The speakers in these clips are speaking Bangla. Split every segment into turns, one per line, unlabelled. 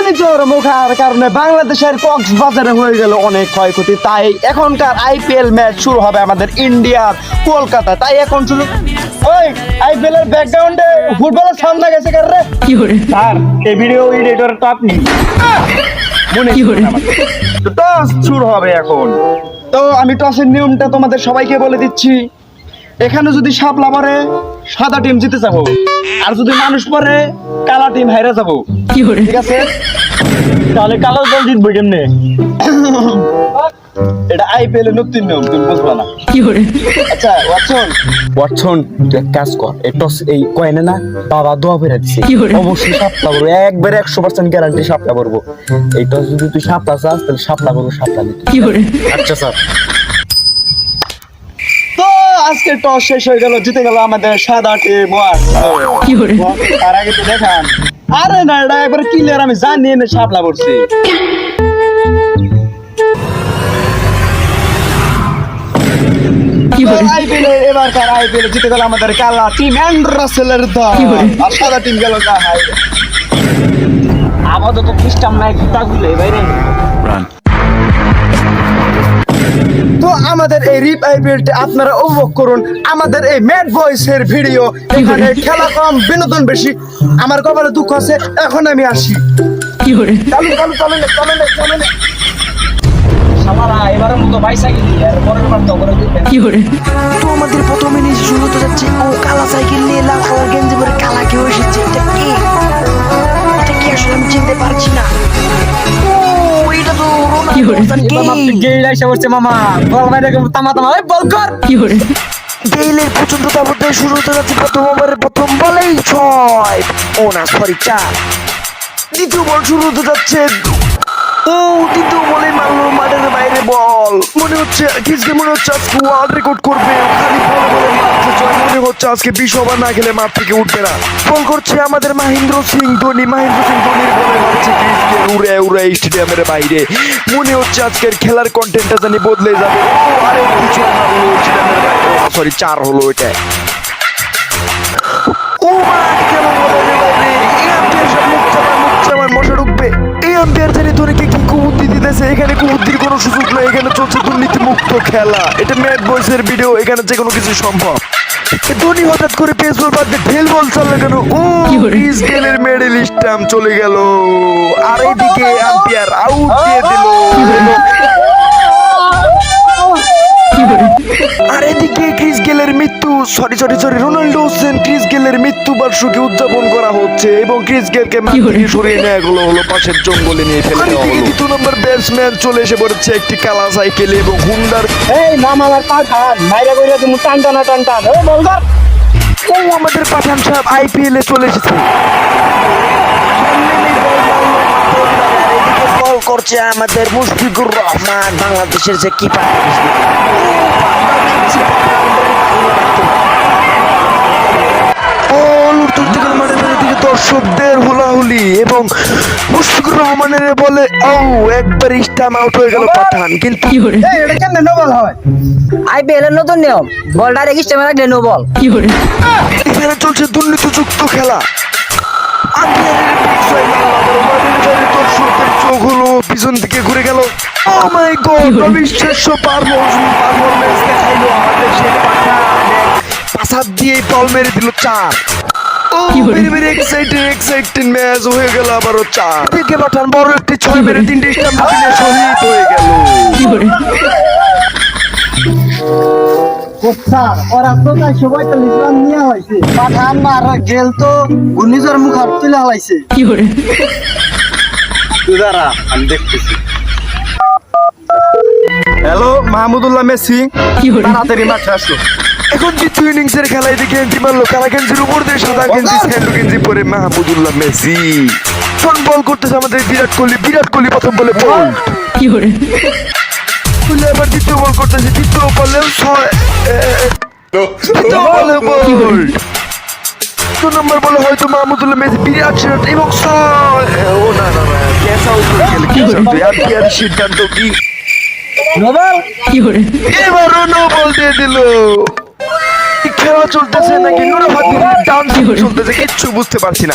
ঘূর্ণিঝড় মুখার কারণে বাংলাদেশের কক্সবাজারে হয়ে গেল অনেক ক্ষয়ক্ষতি। তাই এখনকার আইপিএল ম্যাচ শুরু হবে আমাদের ইন্ডিয়ার কলকাতা তাই এখন শুরু ওই আইপিএল এর ব্যাকগ্রাউন্ডে ফুটবলের সামনে গেছে কার রে?
কি hore
স্যার এই ভিডিও এডিটর তো আপনি। মনে
কি hore
তো শুরু হবে এখন। তো আমি টসের নিয়মটা তোমাদের সবাইকে বলে দিচ্ছি। এখানে যদি সাপলা পরে সাদা টিম জিতে যাব আর যদি মানুষ পরে কালা টিম হাইরা যাব। ঠিক আছে? তাহলে কালো দল জিতবো কেমনে? এটা আইপিএল এর নতুন নিয়ম তুমি বুঝবা না। আচ্ছা ওয়াটসন।
ওয়াটসন তুই এক কাজ কর এই টস এই কয়েনে না বাবা দোয়া করে দিছে।
কি করে?
অবশ্যই সাপটা করব একবারে একশো পার্সেন্ট গ্যারান্টি সাপটা করব এই টস যদি তুই সাপটা চাস তাহলে সাপটা করব সাপটা নিতে।
কি hore
আচ্ছা স্যার।
আজকে টস শেষ হয়ে গেল জিতে গেল আমাদের সাদা টিম তার আগে তো দেখান। আরে না এটা একবার ক্লিয়ার আমি জানি এনে সাপলা আইপিএল কার জিতে গেল আমাদের কালা টিম অ্যান্ড্রাসেলের দল।
কি বলে?
আর সাদা টিম গেল কাহাই
আপাতত খ্রিস্টান নাই গুলে বাইরে।
তো আমাদের এই রিপ আইপিএলটি আপনারা উপভোগ করুন। আমাদের এই ম্যাড ভয়েসের ভিডিও এখানে খেলা কম বিনোদন বেশি। আমার কপালে দুঃখ আছে এখন আমি আসি।
কি
চালু চালু চালু চালু চালু নে।
সামারা এবারের মতো বাইসাইকেল নিয়ে আর পরের বার তো করে দিবেন।
কি hore
তো আমাদের শুরু হতে যাচ্ছে ও কালা সাইকেল নিয়ে লাল কালার গেঞ্জি পরে কালা কেউ এসেছে এটা কি? এটা কি আসলে আমি চিনতে পারছি না।
মামা বল বাইরে তামা তামা। বল কর।
কি
গেইলের পছন্দ তাবতে শুরু হতে যাচ্ছে প্রথম ওভারের প্রথম বলেই ছয়। ও না সরি চার। দ্বিতীয় বল শুরু হতে যাচ্ছে মারলো, মাঠের বাইরে বল। মনে হচ্ছে কিসকে মনে হচ্ছে আজকে ওয়ার্ল্ড রেকর্ড করবে। মনে হচ্ছে আজকে বিশ ওভার না গেলে মাঠ থেকে উঠবে না। বল করছে আমাদের সিং ধোনি। সিং ধোনির বলে মারছে উড়ে উড়ে স্টেডিয়ামের বাইরে। মনে হচ্ছে আজকের খেলার কন্টেন্টটা জানি বদলে যাবে। আরে, কিছু সরি চার হলো এটা। ও মশা ঢুকবে। এই আম্পায়ার জানি ধোনিকে কি কুবুদ্ধি দিতেছে এখানে বুদ্ধির কোনো সুযোগ নেই এখানে চলছে দুর্নীতি মুক্ত খেলা। এটা ম্যাড বয়সের ভিডিও এখানে যে কোনো কিছু সম্ভব। ধোনি হঠাৎ করে পেস বল বাদ দিয়ে ঢেল বল চলে কেন? ও
কি করে?
ক্রিস গেলের মেডেল স্ট্যাম্প চলে গেল। আর এইদিকে আম্পিয়ার আউট দিয়ে দিল। গেলের মৃত্যু sorry sorry sorry Ronaldo Hossain Chris গেলের মৃত্যু বার্ষিকী উদযাপন করা হচ্ছে এবং ক্রিস গেলকে
বলে?
সরিয়ে নেওয়া হলো হলো পাশের জঙ্গলে নিয়ে ফেলে দেওয়া হলো। দ্বিতীয় নম্বর ব্যাটসম্যান চলে এসে পড়েছে একটি কালা সাইকেল এবং হুন্ডার
এই নাম আমার পাঠান মাইরা কইরা তুমি টান টানা টান টান ও বল কর
ও আমাদের পাঠান সাহেব আইপিএল এ চলে এসেছে। করছে আমাদের মুশফিকুর রহমান বাংলাদেশের যে কিপার উত্তর দিকে দর্শকদের হুলাহুলি এবং মুশফিকুর রহমানের বলে ও একবার স্টাম আউট হয়ে গেল পাঠান। কিন্তু
এটা কেন নোবল হয়?
আইপিএল এর নতুন নিয়ম। বল রাখলে নো বল
এখানে চলছে দুর্নীতিযুক্ত খেলা। আম্পায়ারের big side মারলো আবার ওভারের বাইরে দর্শকদের চোখ হলো পিছন থেকে ঘুরে গেল। Oh my god? অবিশ্বাস্য দেখাইলো আমাদের পাঠান পাসার দিয়ে বল মেরে দিল চার। ও
কি হলো?
মেরে মেরে এক্সাইটিং এক্সাইটিং ম্যাচ হয়ে গেল আবারও চার। থেকে পাঠান বড় একটি ছয়
কি
মেরে তিনটে স্টাম্প শহীদ হয়ে গেল।
স্যার ওরা তো তাই সবাই তো লিসলাম নিয়ে হয়েছে। পাঠান আর গেল তো ঘূর্ণিঝড় মুখার তুলে হালাইছে।
কি
দাঁড়া আমি দেখতেছি। হ্যালো মাহমুদুল্লাহ মেসি তাড়াতাড়ি মাঠে আসো
এখন দ্বিতীয় ইনিংসের খেলায় দিকে গেঞ্জি মারলো কালা গেঞ্জির উপর দিয়ে সাদা গেঞ্জি স্যান্ডু গেঞ্জি পরে মাহমুদুল্লাহ মেসি। ফোন বল করতেছে আমাদের বিরাট কোহলি বিরাট কোহলি প্রথম বলে বল।
কি hore?
কোহলি আবার দ্বিতীয় বল করতেছে দ্বিতীয় বলে। ছয়? দু নম্বর হয়তো মাহমুদুল্লাহ মেসি বিরাট এবং ছয়। ও না না না ক্যাচ আউট গেল
কি
ক্যাচ আর কি আর সিদ্ধান্ত কি?
কি
এবারও নো দিয়ে দিল। খেলা চলতেছে নাকি? ডান্সিং চলতেছে কিচ্ছু বুঝতে পারছি না।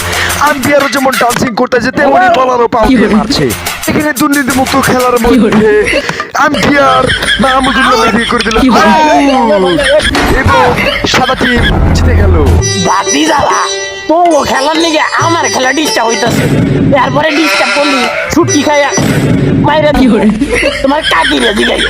আম্পিয়ারও যেমন ডান্সিং করতেছে তেমনি বলারও
হলো?
মারছে। এখানে দুর্নীতি খেলার? মধ্যে আম্পিয়ার মাহমুদুল্লাহ বেরিয়ে করে দিল! এবং সাদা টিম জিতে গেল।
বাতি জ্বালা তো খেলার লিগে আমার খেলা ডিস্টার্ব হইতাছে। তারপরে ডিস্টার্ব করলি ছুটকি খাইয়া মাইরা দিব। তোমার কাকি রে দিলাই